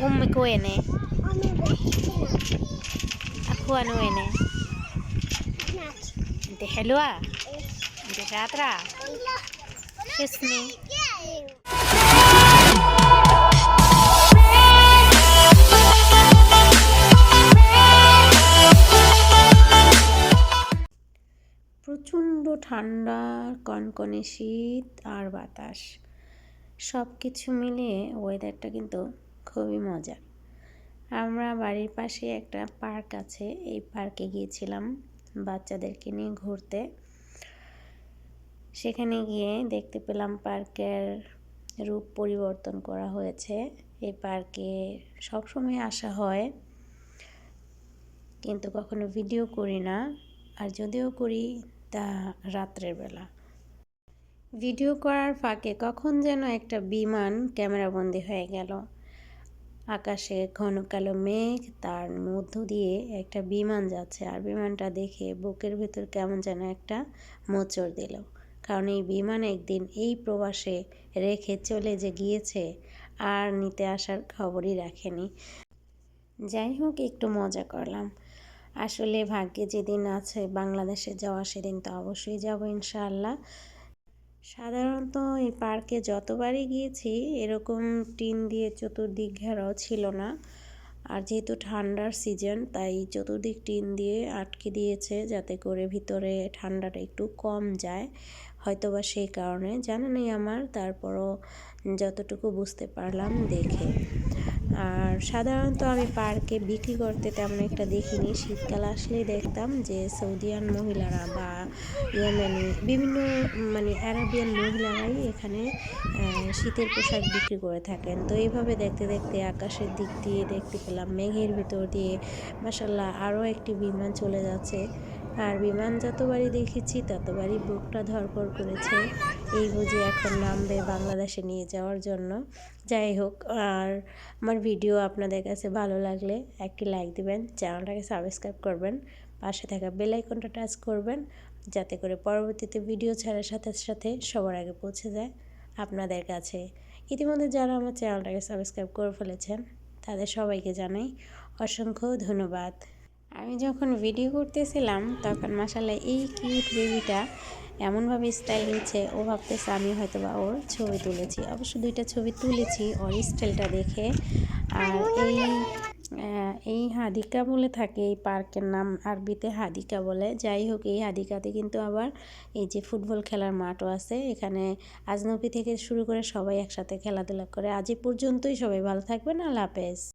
Ummi ko ene. Onu bekliyorum. Ene. Inte helwa. Inte. Kiss me. প্রচণ্ড ঠান্ডা কনকনে শীত আর বাতাস সব কিছু মিলিয়ে ওয়েদারটা কিন্তু খুবই মজার। আমরা বাড়ির পাশে একটা পার্ক আছে, এই পার্কে গিয়েছিলাম বাচ্চাদেরকে নিয়ে ঘুরতে। সেখানে গিয়ে দেখতে পেলাম পার্কের রূপ পরিবর্তন করা হয়েছে। এই পার্কে সবসময় আসা হয়, কিন্তু কখনো ভিডিও করি না, আর যদিও করি তা রাত্রের বেলা। ভিডিও করার ফাঁকে কখন যেন একটা বিমান ক্যামেরাবন্দি হয়ে গেল। আকাশে ঘন কালো মেঘ, তার মধ্য দিয়ে একটা বিমান যাচ্ছে। আর বিমানটা দেখে বুকের ভেতর কেমন যেন একটা মোচড় দিল। কারণ এই বিমান একদিন এই প্রবাসে রেখে চলে যে গিয়েছে, আর নিতে আসার খবরই রাখেনি। যাই হোক, একটু মজা করলাম। আসলে ভাগ্যে যেদিন আছে বাংলাদেশে যাওয়া, সেদিন তো অবশ্যই যাব ইনশাআল্লাহ। সাধারণত এই পার্কে যতবারই গিয়েছি, এরকম টিন দিয়ে চতুর্দিক ঘেরাও ছিল না। আর যেহেতু ঠান্ডার সিজন, তাই চতুর্দিক টিন দিয়ে আটকে দিয়েছে যাতে করে ভিতরে ঠান্ডাটা একটু কম যায়। হয়তো বা সেই কারণে জানা নেই আমার, তারপরও যতটুকু বুঝতে পারলাম দেখে। আর সাধারণত আমি পার্কে বিক্রি করতে তেমন একটা দেখিনি। শীতকাল আসলেই দেখতাম যে সৌদিয়ান মহিলারা বা ইয়েমেনি বিভিন্ন মানে অ্যারাবিয়ান মহিলারাই এখানে শীতের পোশাক বিক্রি করে থাকেন। তো এইভাবে দেখতে দেখতে আকাশের দিক দিয়ে দেখতে পেলাম, মেঘের ভিতর দিয়ে মাসাল্লাহ আরও একটি বিমান চলে যাচ্ছে। আর বিমান যতবারই দেখেছি, ততবারই বুকটা ধরপড় করেছে। এই বুঝে এখন নামবে বাংলাদেশে নিয়ে যাওয়ার জন্য। যাই হোক, আর আমার ভিডিও আপনাদের কাছে ভালো লাগলে একটি লাইক দিবেন, চ্যানেলটাকে সাবস্ক্রাইব করবেন, পাশে থাকা বেল আইকনটা টাচ করবেন, যাতে করে পরবর্তীতে ভিডিও ছাড়ার সাথে সাথে সবার আগে পৌঁছে যায় আপনাদের কাছে। ইতিমধ্যে যারা আমার চ্যানেলটাকে সাবস্ক্রাইব করে ফেলেছেন, তাদের সবাইকে জানাই অসংখ্য ধন্যবাদ। আমি যখন ভিডিও করতেছিলাম, তখন মাসাল্লাহ এই কিউট বেবিটা এমনভাবে স্টাইল নিচ্ছে, ও ভাবতেছে আমি হয়তো বা ওর ছবি তুলেছি। অবশ্য দুইটা ছবি তুলেছি, ওর স্টাইলটা দেখে। আর এই এই হাদিকা বলে থাকে, এই পার্কের নাম আরবিতে হাদিকা বলে। যাই হোক, এই হাদিকাতে কিন্তু আবার এই যে ফুটবল খেলার মাঠও আছে। এখানে আজনবী থেকে শুরু করে সবাই একসাথে খেলাধুলা করে। আজ পর্যন্তই সবাই ভালো থাকবেন, আল্লাহ হাফেজ।